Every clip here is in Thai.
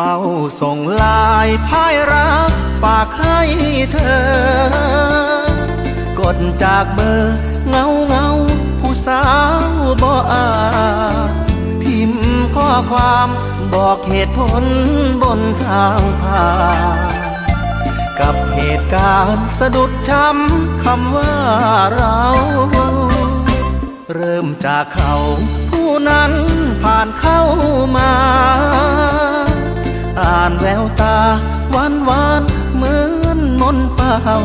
เฝ้าส่งลายพายรักฝากให้เธอ กดจากเบอร์เงาเงาผู้สาวบ่อาพิมพ์ข้อความบอกเหตุผลบนทางผ่านกับเหตุการณ์สะดุดช้ำคำว่าเรา เริ่มจากเขาผู้นั้นผ่านเข้ามา ตาหวานหวานเหมือนมนต์เป่า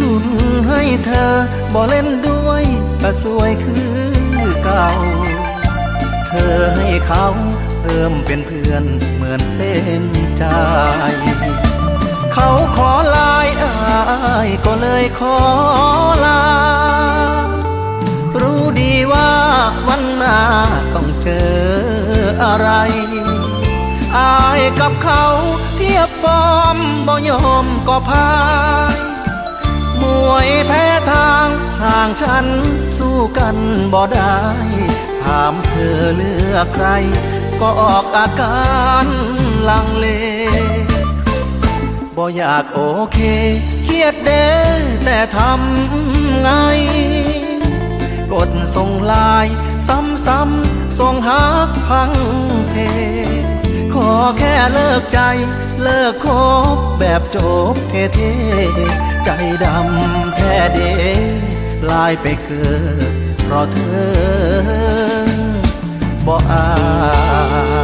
ลุ้นให้เธอบ่เล่นด้วยก็สวยคือเก่า เธอให้เขาเพิ่มเป็นเพื่อนเหมือนเป็นใจเขาขอลายอายก็เลยขอลา รู้ดีว่าวันหน้าต้องเจออะไรอา กับเขาเทียบฟอร์มบ่ยอมก็พายมวยแพ้ทางห่างฉันสู้กันบ่ได้ ถามเธอเลือกใคร ก็ออกอาการลังเลบ่อยากโอเค เครียดเด้แต่ทำไง กดส่งไลาย ซ้ำๆส่งหักพังเพ ขอแค่เลิกใจ เลิกคบแบบจบเท่ๆใจดำแท้เดลายไปเกิดเพราะเธอบ่อายเขา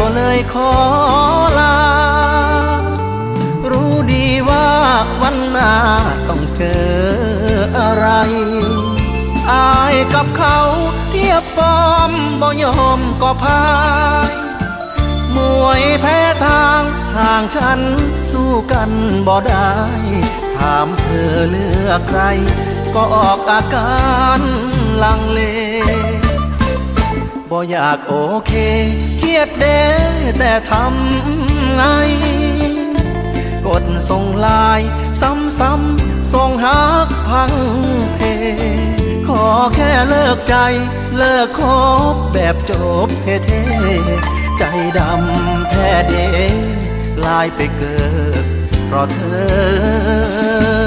ก็เลยขอลา รู้ดีว่าวันหน้าต้องเจออะไร อายกับเขาเทียบฟอร์มบ่ยอมก็พายมวยแพ้ทางห่างฉันสู้กันบ่ได้ ถามเธอเลือกใคร ก็ออกอาการลังเลบ่อยากโอเค ยดเดแต่ทำไง กดส่งลายซ้ำๆส่งหักพังเพ ขอแค่เลิกใจ เลิกคบแบบจบเท่ๆใจดำแท้เดลายไปเกิดเพราะเธอ